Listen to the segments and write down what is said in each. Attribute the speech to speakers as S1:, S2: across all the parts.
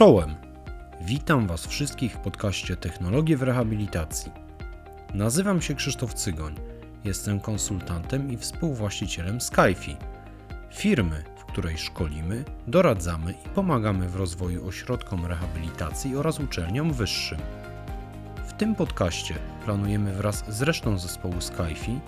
S1: Czołem! Witam Was wszystkich w podcaście Technologie w Rehabilitacji. Nazywam się Krzysztof Cygoń. Jestem konsultantem i współwłaścicielem Skyfi, firmy, w której szkolimy, doradzamy i pomagamy w rozwoju ośrodkom rehabilitacji oraz uczelniom wyższym. W tym podcaście planujemy wraz z resztą zespołu Skyfi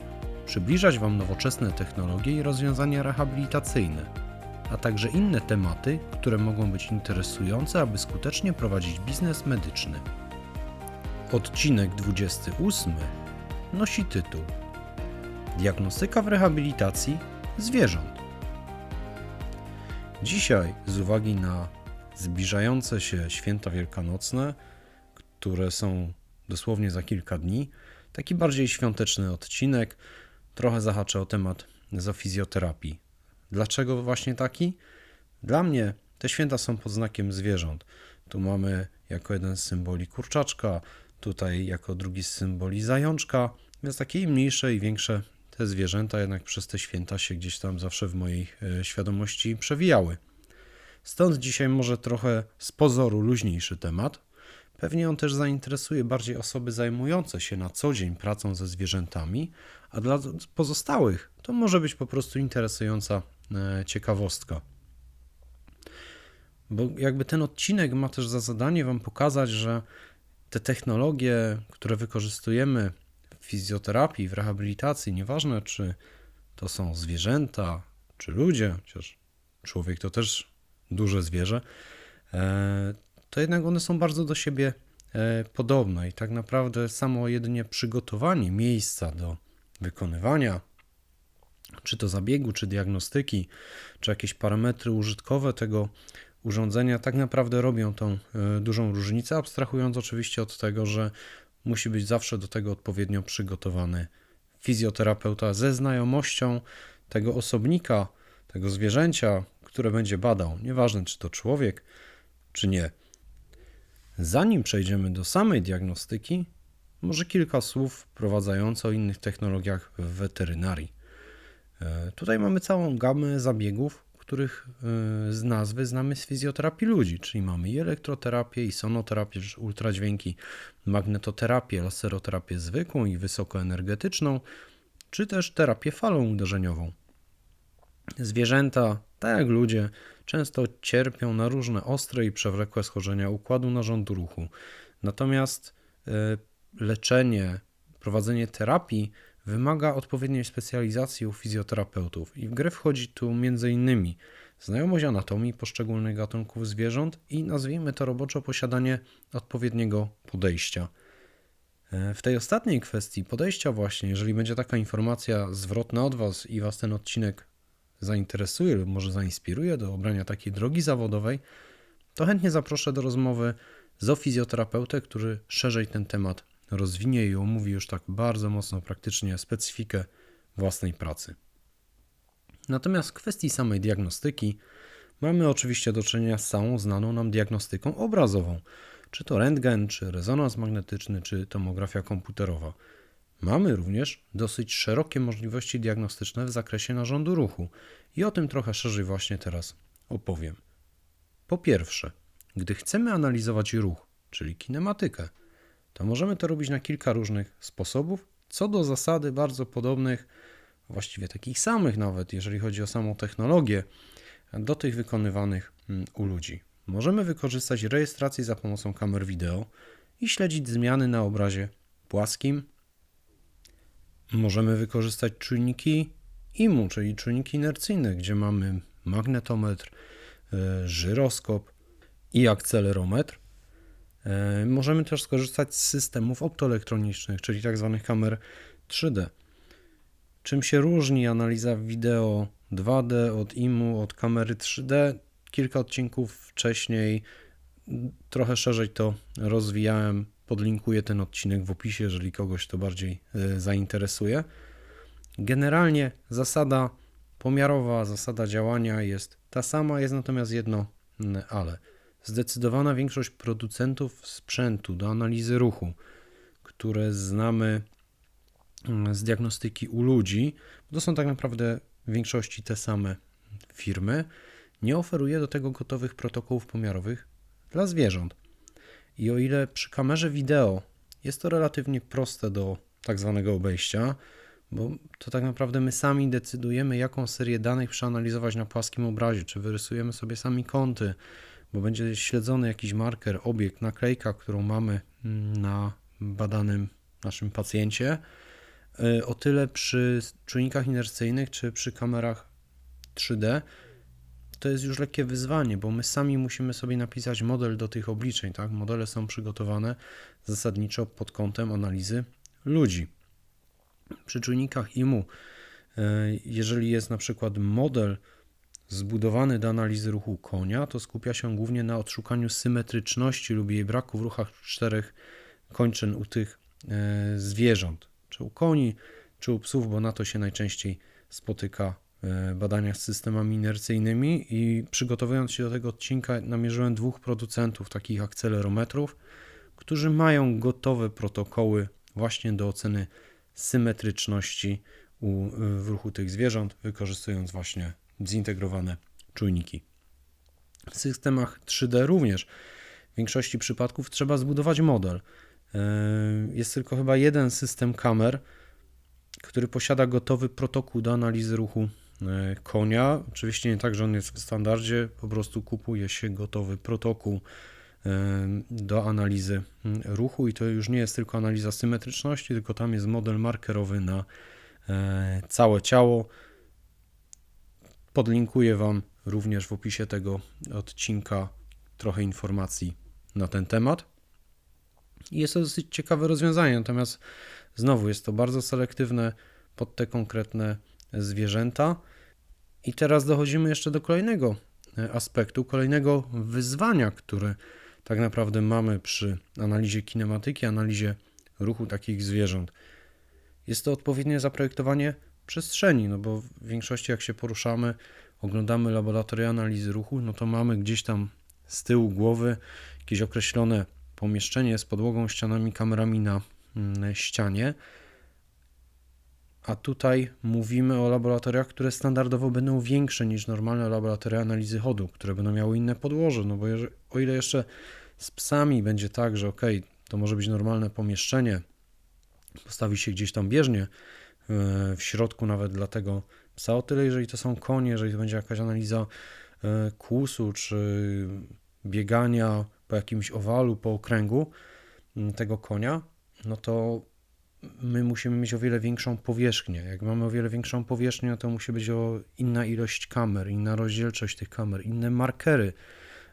S1: przybliżać Wam nowoczesne technologie i rozwiązania rehabilitacyjne, a także inne tematy, które mogą być interesujące, aby skutecznie prowadzić biznes medyczny. Odcinek 28 nosi tytuł Diagnostyka w rehabilitacji zwierząt. Dzisiaj, z uwagi na zbliżające się święta wielkanocne, które są dosłownie za kilka dni, taki bardziej świąteczny odcinek, trochę zahaczę o temat zofizjoterapii. Dlaczego właśnie taki? Dla mnie te święta są pod znakiem zwierząt. Tu mamy jako jeden z symboli kurczaczka, tutaj jako drugi z symboli zajączka, więc takie i mniejsze i większe te zwierzęta jednak przez te święta się gdzieś tam zawsze w mojej e, świadomości przewijały. Stąd dzisiaj może trochę z pozoru luźniejszy temat. Pewnie on też zainteresuje bardziej osoby zajmujące się na co dzień pracą ze zwierzętami, a dla pozostałych to może być po prostu interesująca e, ciekawostka. Bo jakby ten odcinek ma też za zadanie Wam pokazać, że te technologie, które wykorzystujemy w fizjoterapii, w rehabilitacji, nieważne czy to są zwierzęta, czy ludzie, chociaż człowiek to też duże zwierzę, e, to jednak one są bardzo do siebie e, podobne i tak naprawdę samo jedynie przygotowanie miejsca do wykonywania czy to zabiegu, czy diagnostyki, czy jakieś parametry użytkowe tego urządzenia tak naprawdę robią tą e, dużą różnicę, abstrahując oczywiście od tego, że musi być zawsze do tego odpowiednio przygotowany fizjoterapeuta ze znajomością tego osobnika, tego zwierzęcia, które będzie badał, nieważne czy to człowiek, czy nie. Zanim przejdziemy do samej diagnostyki, może kilka słów wprowadzających o innych technologiach w weterynarii. E, tutaj mamy całą gamę zabiegów, których e, z nazwy znamy z fizjoterapii ludzi, czyli mamy i elektroterapię, i sonoterapię, ultradźwięki, magnetoterapię, laseroterapię zwykłą i wysokoenergetyczną, czy też terapię falą uderzeniową. Zwierzęta, tak jak ludzie, często cierpią na różne ostre i przewlekłe schorzenia układu narządu ruchu. Natomiast e, leczenie, prowadzenie terapii wymaga odpowiedniej specjalizacji u fizjoterapeutów i w grę wchodzi tu m.in. znajomość anatomii poszczególnych gatunków zwierząt i nazwijmy to roboczo posiadanie odpowiedniego podejścia. E, w tej ostatniej kwestii podejścia właśnie, jeżeli będzie taka informacja zwrotna od Was i Was ten odcinek zainteresuje lub może zainspiruje do obrania takiej drogi zawodowej, to chętnie zaproszę do rozmowy z fizjoterapeutę, który szerzej ten temat rozwinie i omówi już tak bardzo mocno praktycznie specyfikę własnej pracy. Natomiast w kwestii samej diagnostyki mamy oczywiście do czynienia z całą znaną nam diagnostyką obrazową, czy to rentgen, czy rezonans magnetyczny, czy tomografia komputerowa. Mamy również dosyć szerokie możliwości diagnostyczne w zakresie narządu ruchu i o tym trochę szerzej właśnie teraz opowiem. Po pierwsze, gdy chcemy analizować ruch, czyli kinematykę, to możemy to robić na kilka różnych sposobów, co do zasady bardzo podobnych, właściwie takich samych nawet, jeżeli chodzi o samą technologię, do tych wykonywanych mm, u ludzi. Możemy wykorzystać rejestrację za pomocą kamer wideo i śledzić zmiany na obrazie płaskim. Możemy wykorzystać czujniki IMU, czyli czujniki inercyjne, gdzie mamy magnetometr, e, żyroskop i akcelerometr. E, możemy też skorzystać z systemów optoelektronicznych, czyli tzw. Tak kamer 3D. Czym się różni analiza wideo 2D od IMU, od kamery 3D? Kilka odcinków wcześniej trochę szerzej to rozwijałem. Podlinkuję ten odcinek w opisie, jeżeli kogoś to bardziej e, zainteresuje. Generalnie zasada pomiarowa, zasada działania jest ta sama, jest natomiast jedno ale. Zdecydowana większość producentów sprzętu do analizy ruchu, które znamy mm, z diagnostyki u ludzi, to są tak naprawdę w większości te same firmy, nie oferuje do tego gotowych protokołów pomiarowych dla zwierząt. I o ile przy kamerze wideo jest to relatywnie proste do tak zwanego obejścia, bo to tak naprawdę my sami decydujemy, jaką serię danych przeanalizować na płaskim obrazie, czy wyrysujemy sobie sami kąty, bo będzie śledzony jakiś marker, obiekt, naklejka, którą mamy mm, na badanym naszym pacjencie. Y, o tyle przy czujnikach inercyjnych czy przy kamerach 3D to jest już lekkie wyzwanie, bo my sami musimy sobie napisać model do tych obliczeń. Tak? Modele są przygotowane zasadniczo pod kątem analizy ludzi. Przy czujnikach IMU, y, jeżeli jest na przykład model zbudowany do analizy ruchu konia, to skupia się głównie na odszukaniu symetryczności lub jej braku w ruchach czterech kończyn u tych e, zwierząt, czy u koni, czy u psów, bo na to się najczęściej spotyka badaniach z systemami inercyjnymi i przygotowując się do tego odcinka namierzyłem dwóch producentów takich akcelerometrów, którzy mają gotowe protokoły właśnie do oceny symetryczności u, w ruchu tych zwierząt, wykorzystując właśnie zintegrowane czujniki. W systemach 3D również w większości przypadków trzeba zbudować model. E, jest tylko chyba jeden system kamer, który posiada gotowy protokół do analizy ruchu e, konia. Oczywiście nie tak, że on jest w standardzie, po prostu kupuje się gotowy protokół e, do analizy ruchu i to już nie jest tylko analiza symetryczności, tylko tam jest model markerowy na całe ciało. Podlinkuję Wam również w opisie tego odcinka trochę informacji na ten temat. Jest to dosyć ciekawe rozwiązanie, natomiast znowu jest to bardzo selektywne pod te konkretne zwierzęta. I teraz dochodzimy jeszcze do kolejnego e, aspektu, kolejnego wyzwania, które tak naprawdę mamy przy analizie kinematyki, analizie ruchu takich zwierząt. Jest to odpowiednie zaprojektowanie przestrzeni, no bo w większości jak się poruszamy, oglądamy laboratoria analizy ruchu, no to mamy gdzieś tam z tyłu głowy jakieś określone pomieszczenie z podłogą, ścianami, kamerami na mm, ścianie. A tutaj mówimy o laboratoriach, które standardowo będą większe niż normalne laboratoria analizy chodu, które będą miały inne podłoże. No bo jeżeli, o ile jeszcze z psami będzie tak, że ok, to może być normalne pomieszczenie, postawi się gdzieś tam bieżnie, w środku nawet dla tego psa. O tyle, jeżeli to są konie, jeżeli to będzie jakaś analiza e, kłusu czy biegania po jakimś owalu, po okręgu tego konia, no to my musimy mieć o wiele większą powierzchnię. Jak mamy o wiele większą powierzchnię, to musi być o inna ilość kamer, inna rozdzielczość tych kamer, inne markery,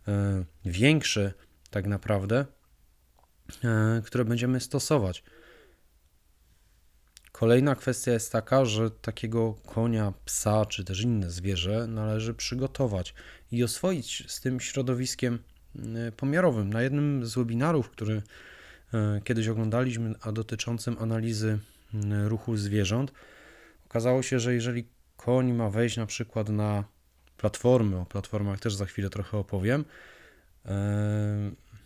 S1: e, większe tak naprawdę, e, które będziemy stosować. Kolejna kwestia jest taka, że takiego konia, psa czy też inne zwierzę należy przygotować i oswoić z tym środowiskiem y, pomiarowym. Na jednym z webinarów, który kiedyś oglądaliśmy, a dotyczącym analizy y, ruchu zwierząt, okazało się, że jeżeli koń ma wejść na przykład na platformy, o platformach też za chwilę trochę opowiem,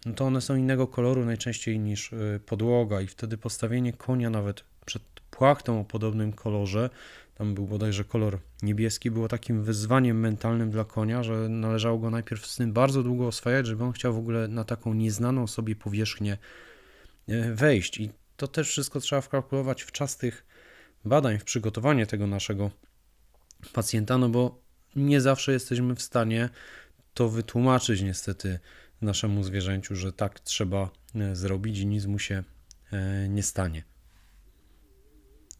S1: no to one są innego koloru najczęściej niż podłoga i wtedy postawienie konia nawet przed płachtą o podobnym kolorze, tam był bodajże kolor niebieski, było takim wyzwaniem mentalnym dla konia, że należało go najpierw z tym bardzo długo oswajać, żeby on chciał w ogóle na taką nieznaną sobie powierzchnię e, wejść. I to też wszystko trzeba wkalkulować w czas tych badań, w przygotowanie tego naszego pacjenta, no bo nie zawsze jesteśmy w stanie to wytłumaczyć niestety naszemu zwierzęciu, że tak trzeba e, zrobić i nic mu się e, nie stanie.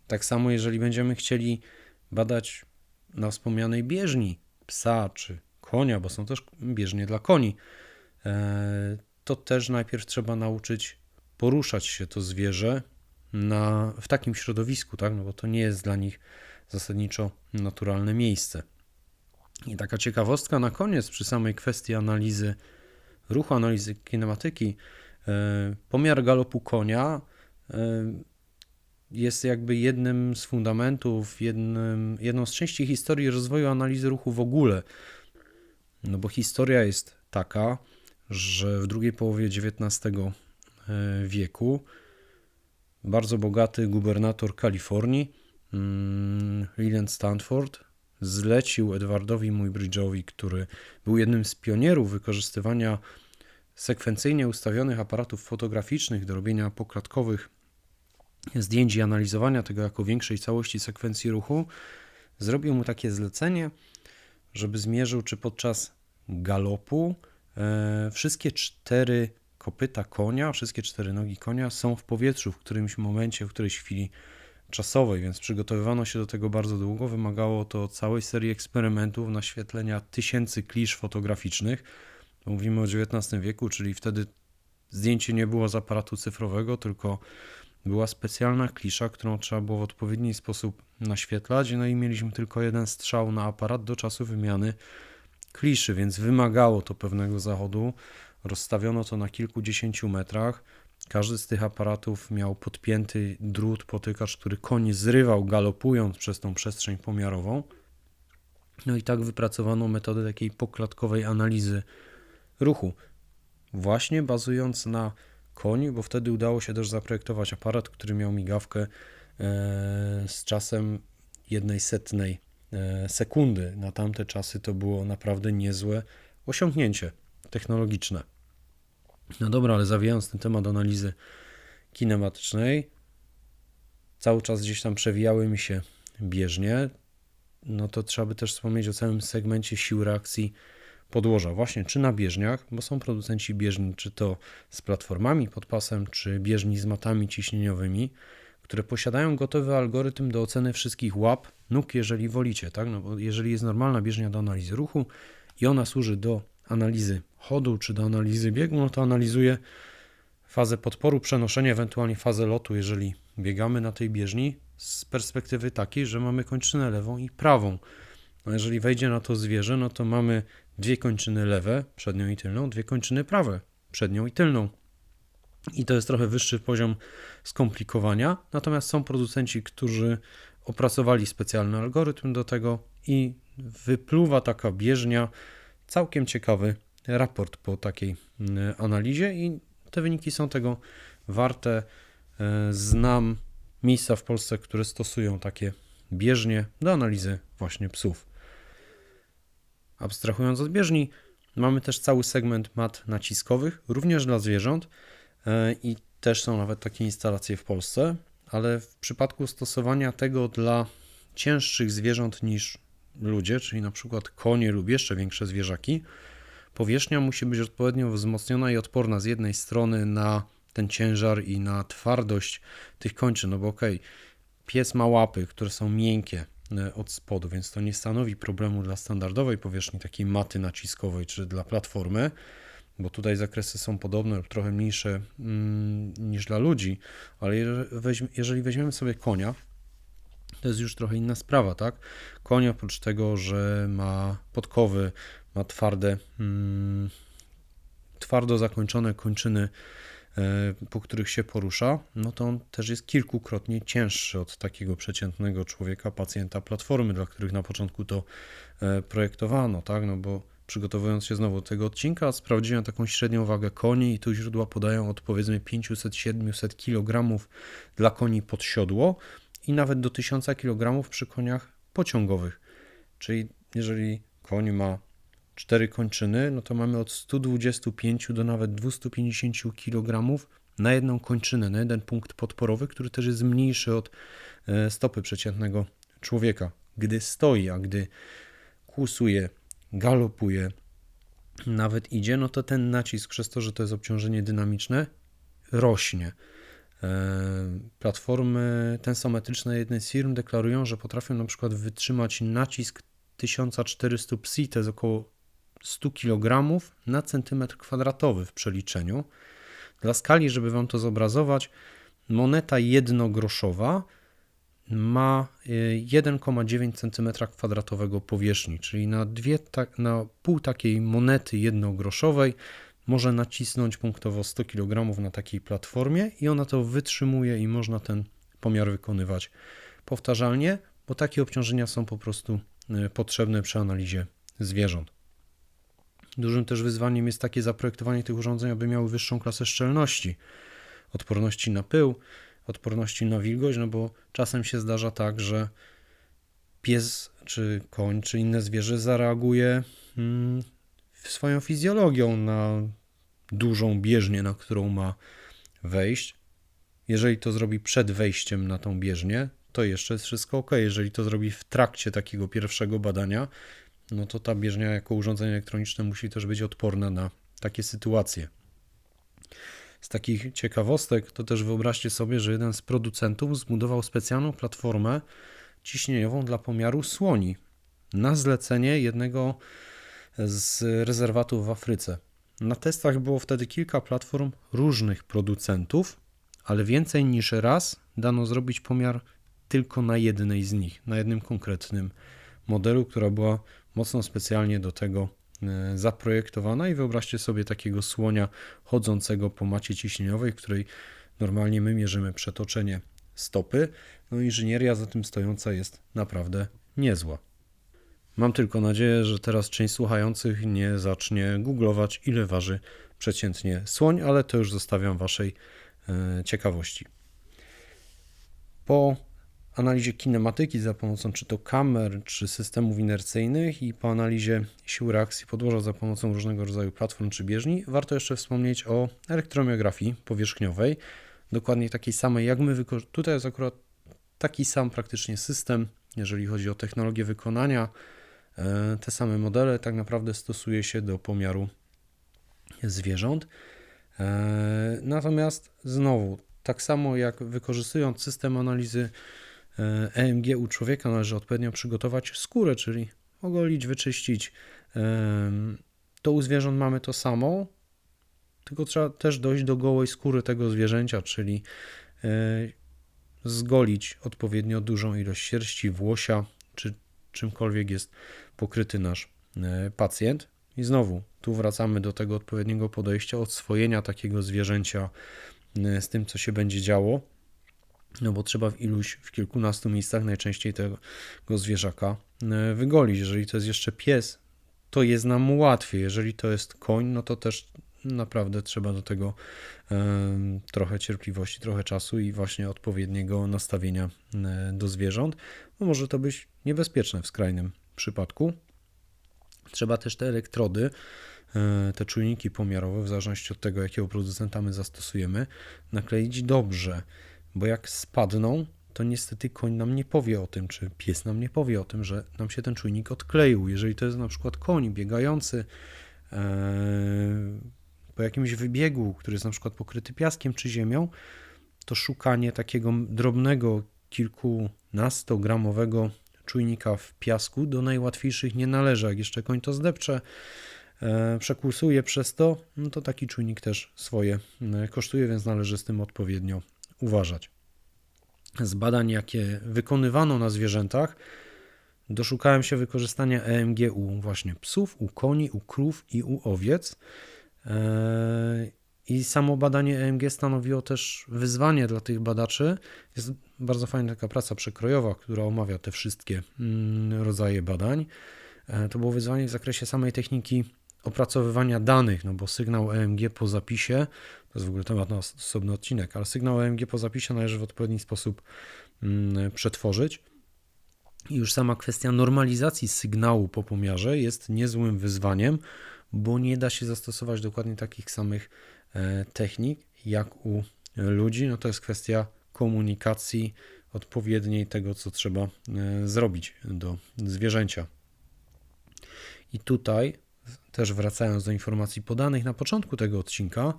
S1: Tak samo, jeżeli będziemy chcieli badać na wspomnianej bieżni psa czy konia, bo są też bieżnie dla koni, e, to też najpierw trzeba nauczyć poruszać się to zwierzę na, w takim środowisku, tak? no bo to nie jest dla nich zasadniczo naturalne miejsce. I taka ciekawostka na koniec przy samej kwestii analizy ruchu, analizy kinematyki, e, pomiar galopu konia e, jest jakby jednym z fundamentów, jednym, jedną z części historii rozwoju analizy ruchu w ogóle. No bo historia jest taka, że w drugiej połowie XIX wieku. Bardzo bogaty gubernator Kalifornii, mm, Leland Stanford, zlecił Edwardowi Muybridge'owi, który był jednym z pionierów wykorzystywania sekwencyjnie ustawionych aparatów fotograficznych do robienia poklatkowych zdjęć i analizowania tego jako większej całości sekwencji ruchu, zrobił mu takie zlecenie, żeby zmierzył, czy podczas galopu e, wszystkie cztery kopyta konia, wszystkie cztery nogi konia są w powietrzu w którymś momencie, w którejś chwili czasowej, więc przygotowywano się do tego bardzo długo. Wymagało to całej serii eksperymentów, naświetlenia tysięcy klisz fotograficznych. Mówimy o XIX wieku, czyli wtedy zdjęcie nie było z aparatu cyfrowego, tylko była specjalna klisza, którą trzeba było w odpowiedni sposób naświetlać. No i mieliśmy tylko jeden strzał na aparat do czasu wymiany kliszy, więc wymagało to pewnego zachodu. Rozstawiono to na kilkudziesięciu metrach. Każdy z tych aparatów miał podpięty drut, potykacz, który koń zrywał galopując przez tą przestrzeń pomiarową. No i tak wypracowano metodę takiej poklatkowej analizy ruchu, właśnie bazując na koniu, bo wtedy udało się też zaprojektować aparat, który miał migawkę e, z czasem jednej setnej e, sekundy. Na tamte czasy to było naprawdę niezłe osiągnięcie technologiczne. No dobra, ale zawijając ten temat analizy kinematycznej, cały czas gdzieś tam przewijały mi się bieżnie, no to trzeba by też wspomnieć o całym segmencie sił reakcji podłoża, właśnie czy na bieżniach, bo są producenci bieżni, czy to z platformami pod pasem, czy bieżni z matami ciśnieniowymi, które posiadają gotowy algorytm do oceny wszystkich łap, nóg, jeżeli wolicie, tak? No bo jeżeli jest normalna bieżnia do analizy ruchu i ona służy do analizy chodu czy do analizy biegu, no to analizuje fazę podporu, przenoszenie, ewentualnie fazę lotu, jeżeli biegamy na tej bieżni z perspektywy takiej, że mamy kończynę lewą i prawą. No jeżeli wejdzie na to zwierzę, no to mamy dwie kończyny lewe, przednią i tylną, dwie kończyny prawe, przednią i tylną. I to jest trochę wyższy poziom skomplikowania. Natomiast są producenci, którzy opracowali specjalny algorytm do tego i wypluwa taka bieżnia całkiem ciekawy raport po takiej mm, analizie i te wyniki są tego warte. E, znam miejsca w Polsce, które stosują takie bieżnie do analizy właśnie psów. Abstrahując od bieżni, mamy też cały segment mat naciskowych, również dla zwierząt e, i też są nawet takie instalacje w Polsce, ale w przypadku stosowania tego dla cięższych zwierząt niż ludzie, czyli na przykład konie lub jeszcze większe zwierzaki, powierzchnia musi być odpowiednio wzmocniona i odporna z jednej strony na ten ciężar i na twardość tych kończyn, no bo okej, okay, pies ma łapy, które są miękkie, E, od spodu, więc to nie stanowi problemu dla standardowej powierzchni, takiej maty naciskowej czy dla platformy, bo tutaj zakresy są podobne lub trochę mniejsze mm, niż dla ludzi, ale jeżeli weźmiemy sobie konia, to jest już trochę inna sprawa, tak? Konia oprócz tego, że ma podkowy, ma twarde, mm, twardo zakończone kończyny E, po których się porusza, no to on też jest kilkukrotnie cięższy od takiego przeciętnego człowieka, pacjenta platformy, dla których na początku to e, projektowano, tak? No bo przygotowując się znowu do tego odcinka, sprawdziłem taką średnią wagę koni i tu źródła podają od powiedzmy 500-700 kg dla koni pod siodło i nawet do 1000 kg przy koniach pociągowych. Czyli jeżeli koń ma cztery kończyny, no to mamy od 125 do nawet 250 kg na jedną kończynę, na jeden punkt podporowy, który też jest mniejszy od e, stopy przeciętnego człowieka. Gdy stoi, a gdy kłusuje, galopuje, nawet idzie, no to ten nacisk, przez to, że to jest obciążenie dynamiczne, rośnie. E, platformy tensometryczne jednej z firm deklarują, że potrafią na przykład wytrzymać nacisk 1400 psi, to jest około 100 kg na centymetr kwadratowy w przeliczeniu. Dla skali, żeby Wam to zobrazować, moneta jednogroszowa ma 1,9 cm2 powierzchni, czyli na, dwie, na pół takiej monety jednogroszowej może nacisnąć punktowo 100 kg na takiej platformie i ona to wytrzymuje i można ten pomiar wykonywać powtarzalnie, bo takie obciążenia są po prostu e, potrzebne przy analizie zwierząt. Dużym też wyzwaniem jest takie zaprojektowanie tych urządzeń, aby miały wyższą klasę szczelności, odporności na pył, odporności na wilgoć, no bo czasem się zdarza tak, że pies, czy koń, czy inne zwierzę zareaguje mm, swoją fizjologią na dużą bieżnię, na którą ma wejść. Jeżeli to zrobi przed wejściem na tą bieżnię, to jeszcze jest wszystko ok. Jeżeli to zrobi w trakcie takiego pierwszego badania, no to ta bieżnia jako urządzenie elektroniczne musi też być odporna na takie sytuacje. Z takich ciekawostek to też wyobraźcie sobie, że jeden z producentów zbudował specjalną platformę ciśnieniową dla pomiaru słoni na zlecenie jednego z rezerwatów w Afryce. Na testach było wtedy kilka platform różnych producentów, ale więcej niż raz dano zrobić pomiar tylko na jednej z nich, na jednym konkretnym modelu, która była mocno specjalnie do tego e, zaprojektowana i wyobraźcie sobie takiego słonia chodzącego po macie ciśnieniowej, w której normalnie my mierzymy przetoczenie stopy. No inżynieria za tym stojąca jest naprawdę niezła. Mam tylko nadzieję, że teraz część słuchających nie zacznie googlować, ile waży przeciętnie słoń, ale to już zostawiam waszej e, ciekawości. Po analizie kinematyki za pomocą czy to kamer, czy systemów inercyjnych i po analizie sił reakcji podłoża za pomocą różnego rodzaju platform czy bieżni, warto jeszcze wspomnieć o elektromiografii powierzchniowej, dokładnie takiej samej jak my wykorzystujemy. Tutaj jest akurat taki sam praktycznie system, jeżeli chodzi o technologię wykonania. E, te same modele tak naprawdę stosuje się do pomiaru zwierząt. E, natomiast znowu, tak samo jak wykorzystując system analizy EMG u człowieka należy odpowiednio przygotować skórę, czyli ogolić, wyczyścić. To u zwierząt mamy to samo, tylko trzeba też dojść do gołej skóry tego zwierzęcia, czyli e, zgolić odpowiednio dużą ilość sierści, włosia, czymkolwiek jest pokryty nasz e, pacjent. I znowu, tu wracamy do tego odpowiedniego podejścia, odswojenia takiego zwierzęcia e, z tym, co się będzie działo no bo trzeba w iluś, w kilkunastu miejscach najczęściej tego zwierzaka e, wygolić. Jeżeli to jest jeszcze pies, to jest nam łatwiej. Jeżeli to jest koń, no to też naprawdę trzeba do tego e, trochę cierpliwości, trochę czasu i właśnie odpowiedniego nastawienia e, do zwierząt. No może to być niebezpieczne w skrajnym przypadku. Trzeba też te elektrody, te czujniki pomiarowe, w zależności od tego, jakiego producenta my zastosujemy, nakleić dobrze bo jak spadną, to niestety koń nam nie powie o tym, czy pies nam nie powie o tym, że nam się ten czujnik odkleił. Jeżeli to jest na przykład koń biegający e, po jakimś wybiegu, który jest na przykład pokryty piaskiem czy ziemią, to szukanie takiego drobnego, kilkunastogramowego czujnika w piasku do najłatwiejszych nie należy. Jak jeszcze koń to zdepcze, e, przekłusuje przez to, no to taki czujnik też swoje e, kosztuje, więc należy z tym odpowiednio uważać. Z badań, jakie wykonywano na zwierzętach, doszukałem się wykorzystania EMG u właśnie psów, u koni, u krów i u owiec. E, I samo badanie EMG stanowiło też wyzwanie dla tych badaczy. Jest bardzo fajna taka praca przekrojowa, która omawia te wszystkie mm, rodzaje badań. E, to było wyzwanie w zakresie samej techniki opracowywania danych, no bo sygnał EMG po zapisie, to jest w ogóle temat na osobny odcinek, ale sygnał EMG po zapisie należy w odpowiedni sposób mm, przetworzyć. I już sama kwestia normalizacji sygnału po pomiarze jest niezłym wyzwaniem, bo nie da się zastosować dokładnie takich samych e, technik jak u ludzi. No to jest kwestia komunikacji odpowiedniej tego, co trzeba e, zrobić do zwierzęcia. I tutaj też wracając do informacji podanych na początku tego odcinka,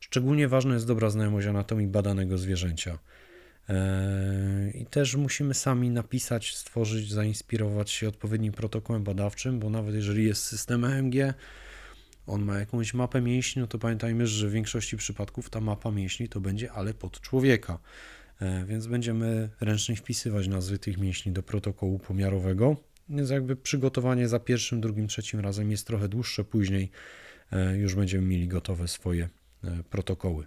S1: szczególnie ważna jest dobra znajomość anatomii badanego zwierzęcia. Eee, I też musimy sami napisać, stworzyć, zainspirować się odpowiednim protokołem badawczym, bo nawet jeżeli jest system EMG, on ma jakąś mapę mięśni, no to pamiętajmy, że w większości przypadków ta mapa mięśni to będzie ale pod człowieka. Eee, więc będziemy ręcznie wpisywać nazwy tych mięśni do protokołu pomiarowego więc jakby przygotowanie za pierwszym, drugim, trzecim razem jest trochę dłuższe. Później e, już będziemy mieli gotowe swoje e, protokoły.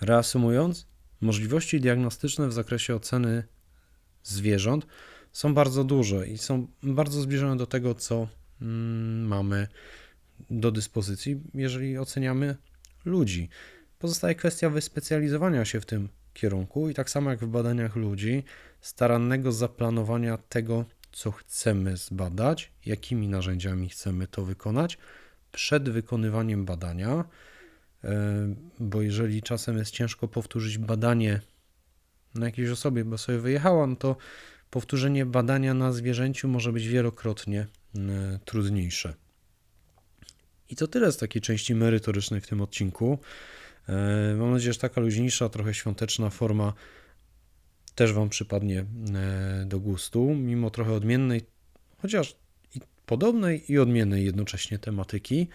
S1: Reasumując, możliwości diagnostyczne w zakresie oceny zwierząt są bardzo duże i są bardzo zbliżone do tego, co mm, mamy do dyspozycji, jeżeli oceniamy ludzi. Pozostaje kwestia wyspecjalizowania się w tym kierunku i tak samo jak w badaniach ludzi, starannego zaplanowania tego, co chcemy zbadać, jakimi narzędziami chcemy to wykonać przed wykonywaniem badania, e, bo jeżeli czasem jest ciężko powtórzyć badanie na jakiejś osobie, bo sobie wyjechała, no to powtórzenie badania na zwierzęciu może być wielokrotnie e, trudniejsze. I to tyle z takiej części merytorycznej w tym odcinku. E, Mam nadzieję, że taka luźniejsza, trochę świąteczna forma też Wam przypadnie e, do gustu, mimo trochę odmiennej, chociaż i podobnej i odmiennej jednocześnie tematyki.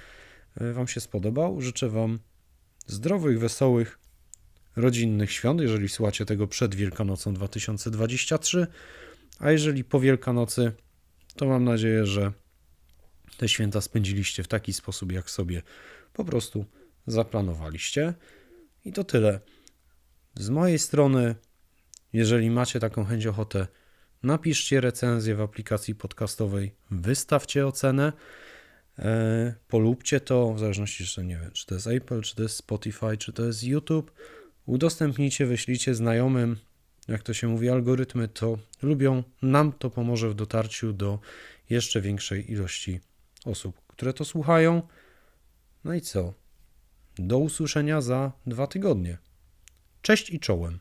S1: e, Wam się spodobał. Życzę Wam zdrowych, wesołych, rodzinnych świąt, jeżeli słuchacie tego przed Wielkanocą 2023, a jeżeli po Wielkanocy, to mam nadzieję, że te święta spędziliście w taki sposób, jak sobie po prostu zaplanowaliście. I to tyle. Z mojej strony, jeżeli macie taką chęć, ochotę, napiszcie recenzję w aplikacji podcastowej, wystawcie ocenę, e, polubcie to, w zależności, że nie wiem, czy to jest Apple, czy to jest Spotify, czy to jest YouTube. Udostępnijcie, wyślijcie znajomym. Jak to się mówi, algorytmy to lubią. Nam to pomoże w dotarciu do jeszcze większej ilości osób, które to słuchają. No i co? Do usłyszenia za dwa tygodnie. Cześć i czołem.